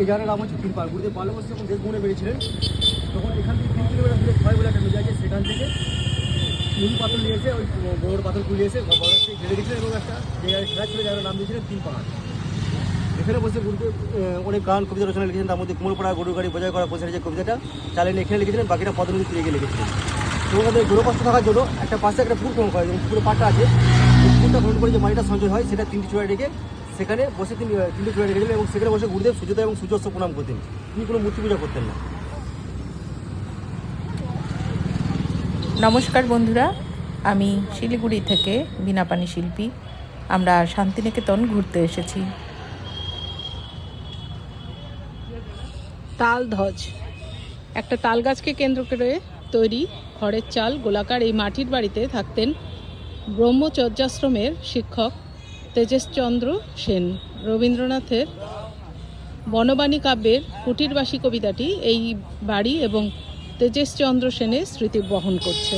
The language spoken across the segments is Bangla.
এই জায়গাটার নাম হচ্ছে তিনপাল গুরুদেব পাল বসে যখন দেশ ভ্রমণে বেরিয়েছিলেন, তখন এখান থেকে তিন কিলোমিটার দূরে ছয় বলে একটা নদী আছে, সেখান থেকে নুন পাথর নিয়ে এসে ওই বড় পাথর গুলি এসে থেকে ফেলে গেছিলেন এবং একটা খেলা ছিল জায়গার নাম দিয়েছিলেন তিন পাহাড়। এখানে বসে গুরুদেব অনেক গান, কবিতা রচনা লিখেছেন, তার মধ্যে কুমোরপাড়া গরু গাড়ি, বোঝাই করা বসে যে কবিতাটা, চালিয়ে এখানে লিখেছিলেন, বাকিটা পদনদী তীরে গিয়ে লিখেছিলেন। এবং দূরপাস্ত থাকার জন্য একটা পাশে একটা পুকুর খনন করা হয় পুকুরের পাটটা আছে। পুকুরটা খনন করে যে মাটিটা সঞ্চয় হয়, সেটা তিনটি চূড়ায় রেখে সেখানে বসে তিনি তিনটি চূড়ায় রেখেছিলেন এবং সেখানে বসে গুরুদেব সূর্যোদয় এবং সূর্যাস্ত প্রণাম করতেন। তিনি কোনো মূর্তি পূজা করতেন না। নমস্কার বন্ধুরা আমি শিলিগুড়ি থেকে বিনাপানি শিল্পী। আমরা শান্তিনিকেতন ঘুরতে এসেছি। তাল ধ্বজ। একটা তাল গাছকে কেন্দ্র করে তৈরি খড়ের চাল গোলাকার এই মাটির বাড়িতে থাকতেন ব্রহ্মচর্যাশ্রমের শিক্ষক তেজেশচন্দ্র সেন, রবীন্দ্রনাথের বনবাণী কাব্যের কুটিরবাসী কবিতাটি এই বাড়ি এবং তেজেশচন্দ্র সেনের স্মৃতি বহন করছে।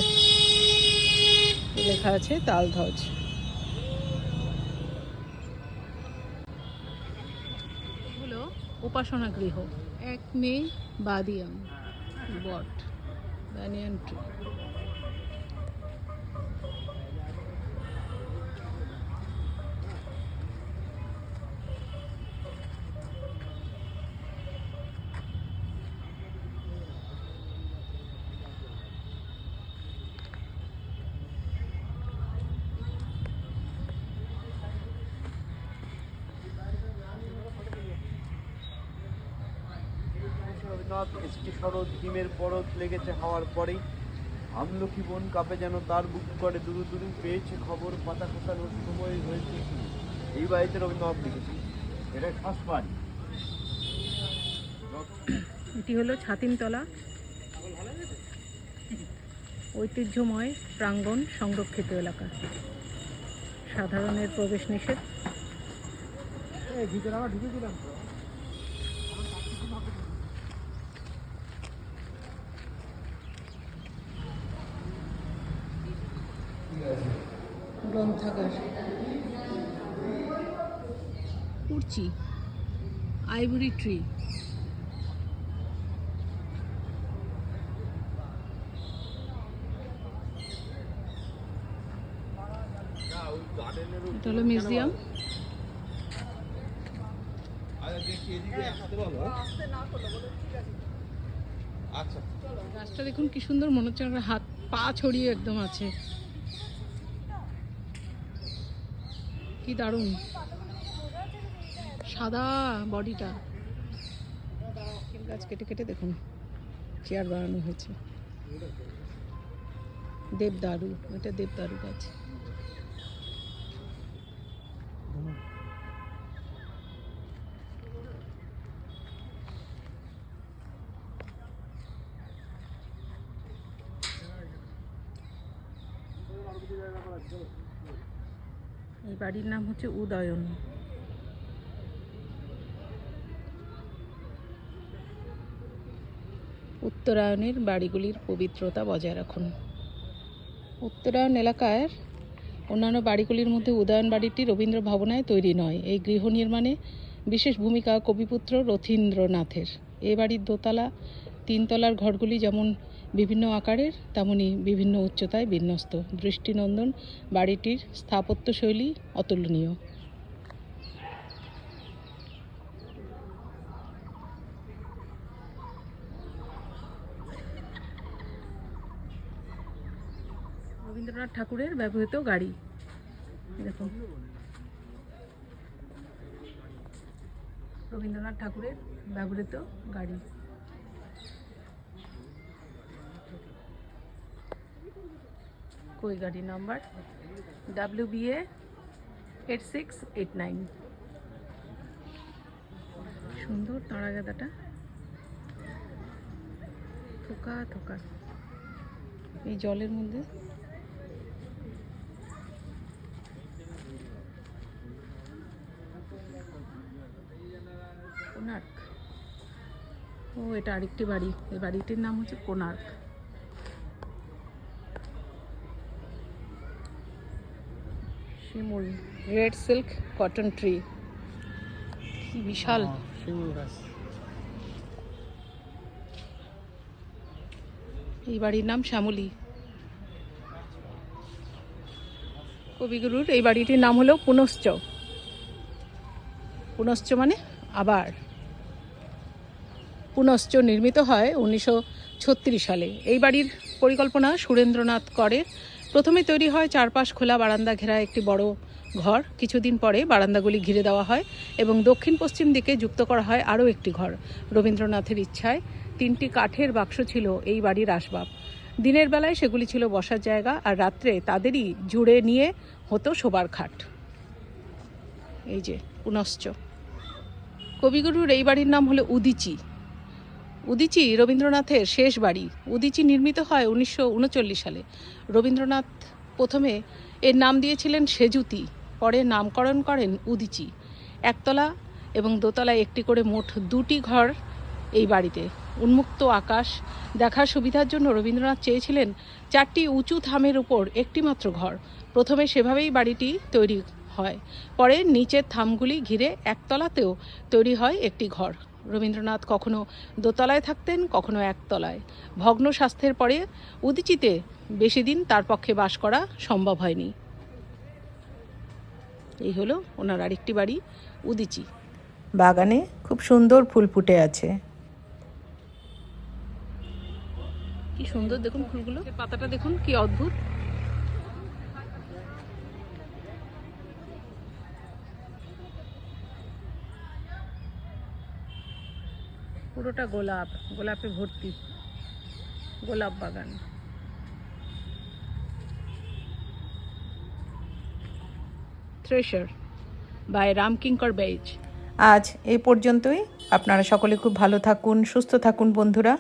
লেখা আছে তালধ্বজ। হলো উপাসনা গৃহ। এক মে বাদিয়াম, বট, ব্যানিয়ান ট্রি। রবীন্দ্রনাথ এসটি শরৎ হিমের পরত লেগেছে হাওয়ার পরেই। আমলকি বন কাপে যেন তার বুক করে দুরু দুরু পেয়েছে খবর পাতা খোসানোর সময় হয়েছে এই বাড়িতে রবীন্দ্রনাথ লিখেছে এটা শ্বাস বাড়ি। এটি হলো ছাতিমতলা ঐতিহ্যময় প্রাঙ্গণ সংরক্ষিত এলাকা। সাধারণের প্রবেশ নিষেধ। ভিতরে আমরা ঢুকেছিলাম। গ্রন্থাগার কুর্চি আইভরি ট্রি এটা হলো মিউজিয়াম গাছটা দেখুন কি সুন্দর মনে হচ্ছে হাত পা ছড়িয়ে একদম আছে। কি দারুণ। সাদা বডিটা। গাছ কেটে কেটে দেখুন চেয়ার বানানো হয়েছে। দেবদারু এটা দেবদারু গাছ। এই বাড়ির নাম হচ্ছে উদয়ন। উত্তরায়ণের বাড়িগুলির পবিত্রতা বজায় রাখুন। উত্তরায়ণ এলাকার অন্যান্য বাড়িগুলির মধ্যে উদয়ন বাড়িটি রবীন্দ্র ভবনায় তৈরি নয়। এই গৃহ নির্মাণে বিশেষ ভূমিকা কবিপুত্র রথীন্দ্রনাথের। এ বাড়ির দোতলা, তিনতলার ঘরগুলি যেমন বিভিন্ন আকারের, তেমনি বিভিন্ন উচ্চতায় বিন্যস্ত। দৃষ্টিনন্দন বাড়িটির স্থাপত্যশৈলী অতুলনীয়। রবীন্দ্রনাথ ঠাকুরের ব্যবহৃত গাড়ি। দেখুন। রবীন্দ্রনাথ ঠাকুরের ব্যবহৃত গাড়ি। কই গাড়ি number? W BA eight six eight nine সুন্দর তারা গাদাটা থোকা থোকা। এই জলের মধ্যে। কোনার্ক ও, এটা আরেকটি বাড়ি। এই বাড়িটির নাম হচ্ছে কোনার্ক শিমুল রেড সিল্ক কটন ট্রি কি বিশাল। শিমুল গাছ। এই বাড়ির নাম শ্যামলি। কবিগুরুর এই বাড়িটির নাম হলো পুনশ্চ। পুনশ্চ মানে আবার। পুনশ্চ নির্মিত হয় উনিশশো ছত্রিশ সালে। এই বাড়ির পরিকল্পনা সুরেন্দ্রনাথ করে প্রথমে তৈরি হয় চারপাশ খোলা বারান্দা ঘেরা একটি বড় ঘর। কিছুদিন পরে বারান্দাগুলি ঘিরে দেওয়া হয় এবং দক্ষিণ পশ্চিম দিকে যুক্ত করা হয় আরও একটি ঘর। রবীন্দ্রনাথের ইচ্ছায় তিনটি কাঠের বাক্স ছিল এই বাড়ির আসবাব। দিনের বেলায় সেগুলি ছিল বসার জায়গা আর রাত্রে তাদেরই জুড়ে নিয়ে হতো শোবার খাট। এই যে, পুনশ্চ। কবিগুরুর এই বাড়ির নাম হলো উদিচি। উদিচি রবীন্দ্রনাথের শেষ বাড়ি। উদিচি নির্মিত হয় উনিশশো উনচল্লিশ সালে। রবীন্দ্রনাথ প্রথমে এর নাম দিয়েছিলেন সেজুতি, পরে নামকরণ করেন উদিচি। একতলা এবং দোতলায় একটি করে মোট দুটি ঘর এই বাড়িতে। উন্মুক্ত আকাশ দেখার সুবিধার জন্য রবীন্দ্রনাথ চেয়েছিলেন চারটি উঁচু থামের উপর একটি মাত্র ঘর। প্রথমে সেভাবেই বাড়িটি তৈরি হয়, পরে নিচের থামগুলি ঘিরে একতলাতেও তৈরি হয় একটি ঘর। রবীন্দ্রনাথ কখনো দোতলায় থাকতেন কখনো একতলায়। ভগ্ন স্বাস্থ্যের পরে উদিচিতে বেশি দিন তার পক্ষে বাস করা সম্ভব হয়নি। এই হলো ওনার আরেকটি বাড়ি উদিচি। বাগানে খুব সুন্দর ফুল ফুটে আছে। কি সুন্দর দেখুন ফুলগুলো। পাতাটা দেখুন কি অদ্ভুত। পুরোটা গোলাপ, গোলাপে ভর্তি, গোলাপ বাগান। থ্রেশার বাই রামকিঙ্কর বেজ আজ এই পর্যন্তই। আপনারা সকলে খুব ভালো থাকুন, সুস্থ থাকুন বন্ধুরা।